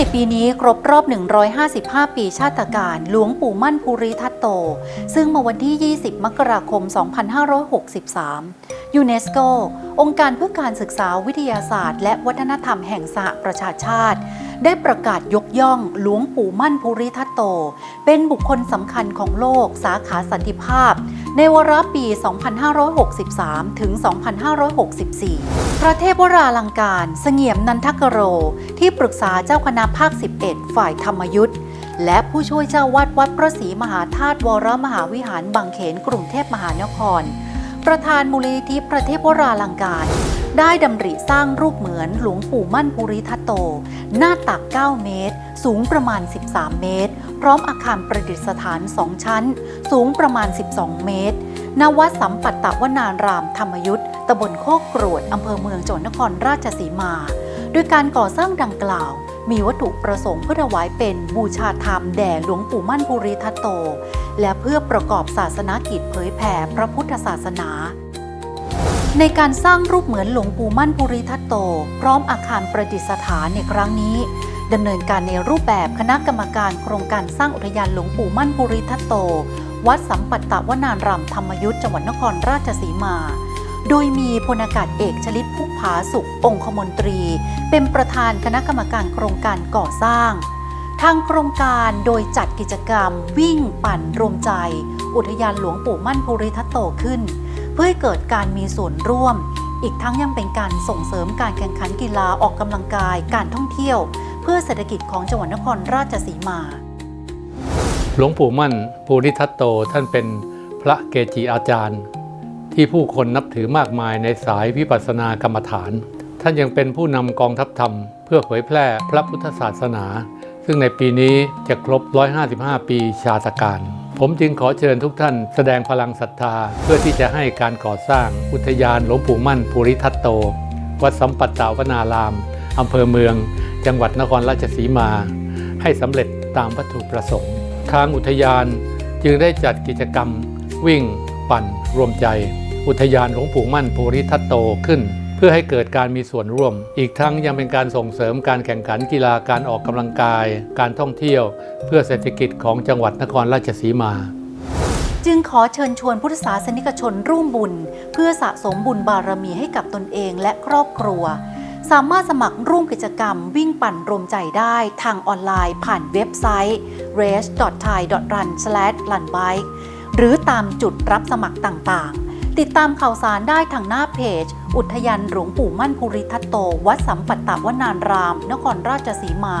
ในปีนี้ครบรอบ 155 ปีชาติการหลวงปู่มั่นภูริทัตโต ซึ่งเมื่อวันที่ 20 มกราคม 2563 ยูเนสโก องค์การเพื่อการศึกษาวิทยาศาสตร์ และวัฒนธรรมแห่งสหประชาชาติ ได้ประกาศยกย่องหลวงปู่มั่นภูริทัตโต เป็นบุคคลสำคัญของโลกสาขาสันติภาพ ในวาระปี 2563 ถึง 2564 พระเทพวราลังการ เสงี่ยมนันทกโร ที่ปรึกษาเจ้าคณะภาค 11 ฝ่ายธรรมยุทธ์และผู้ช่วยเจ้าวาดวัดพระศรีมหาธาตุวรมหาวิหารบางเขนกรุงเทพมหานคร ประธานมูลนิธิพระเทพวราลังการ ได้ดำริสร้างรูปเหมือนหลวงปู่มั่นภูริทัตโต หน้าตัก 9 เมตร สูงประมาณ 13 เมตร พร้อมอาคารประดิษฐาน 2 ชั้น สูงประมาณ 12 เมตรณวัดสัมปัตตวนารามธรรมยุทธตำบลโคกกรวดอำเภอเมืองจังหวัดนครราชสีมา โดยการก่อสร้างดังกล่าว มีวัตถุประสงค์เพื่อถวายเป็นบูชาธรรมแด่หลวงปู่มั่นภูริทัตโต และเพื่อประกอบศาสนากิจเผยแผ่พระพุทธศาสนา ในการสร้างรูปเหมือนหลวงปู่มั่นภูริทัตโต พร้อมอาคารประดิษฐานในครั้งนี้ดำเนินการในรูปแบบคณะกรรมการโครงการสร้างอุทยานหลวงปู่มั่นภูริทัตโต วัดสัมปัตตวนารามธรรมยุทธจังหวัดนครราชสีมา โดยมีพลอากาศเอกชลิตพุกผาสุของคมนตรี เป็นประธานคณะกรรมการโครงการก่อสร้าง ทางโครงการโดยจัดกิจกรรม วิ่งปั่นรวมใจ อุทยานหลวงปู่มั่นภูริทัตโตขึ้น เพื่อให้เกิดการมีส่วนร่วม อีกทั้งยังเป็นการส่งเสริมการแข่งขันกีฬาออกกำลังกายการท่องเที่ยว เพื่อเศรษฐกิจของจังหวัดนครราชสีมา หลวงปู่มั่นภูริทัตโตท่านเป็นพระเกจิอาจารย์ ที่ผู้คนนับถือมากมายในสายวิปัสสนากรรมฐาน ท่านยังเป็นผู้นำกองทัพธรรม เพื่อเผยแพร่พระพุทธศาสนา ซึ่งในปีนี้จะครบ 155 ปีชาตการ ผมจึงขอเชิญทุกท่านแสดงพลังศรัทธา เพื่อที่จะให้การก่อสร้างอุทยานหลวงปู่มั่นภูริทัตโต วัดสัมปัตตวนารามอำเภอเมือง จังหวัดนครราชสีมา ให้สำเร็จตามวัตถุประสงค์ ทางอุทยานจึงได้จัดกิจกรรม วิ่ง ปั่น รวมใจ อุทยานหลวงปู่มั่นภูริทัตโตขึ้น เพื่อให้เกิดการมีส่วนร่วม อีกทั้งยังเป็นการส่งเสริมการแข่งขันกีฬาการออกกำลังกาย การท่องเที่ยว เพื่อเศรษฐกิจของจังหวัดนครราชสีมาจึงขอเชิญชวนพุทธศาสนิกชนร่วมบุญ เพื่อสะสมบุญบารมีให้กับตนเองและครอบครัว สามารถสมัครร่วมกิจกรรมวิ่งปั่นรวมใจได้ทางออนไลน์ผ่านเว็บไซต์ race.thai.run/runbike หรือตามจุดรับสมัครต่างๆ ติดตามข่าวสารได้ทางหน้าเพจ อุทยานหลวงปู่มั่นภูริทัตโต วัดสัมปัตตวนาราม นครราชสีมา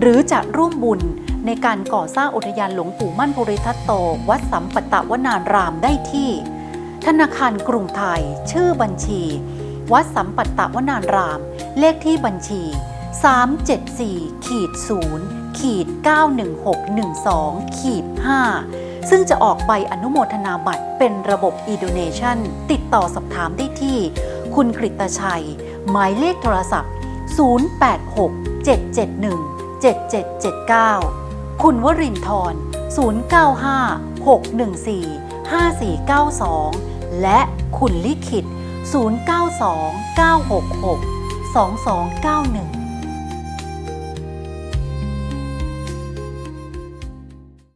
หรือจะร่วมบุญในการก่อสร้างอุทยานหลวงปู่มั่นภูริทัตโต วัดสัมปัตตวนารามได้ที่ ธนาคารกรุงไทย ชื่อบัญชี วัดสัมปัตตวนาราม เลขที่บัญชี 374ขีด0ขีด91612ขีด5 ซึ่งจะออกใบอนุโมทนาบัตรเป็นระบบ e-donation ติดต่อสอบถามได้ที่ คุณกฤตชัย หมายเลขโทรศัพท์ 086 771 7779 คุณวรินทร์095 614 5492 และคุณลิขิต 092 966 2291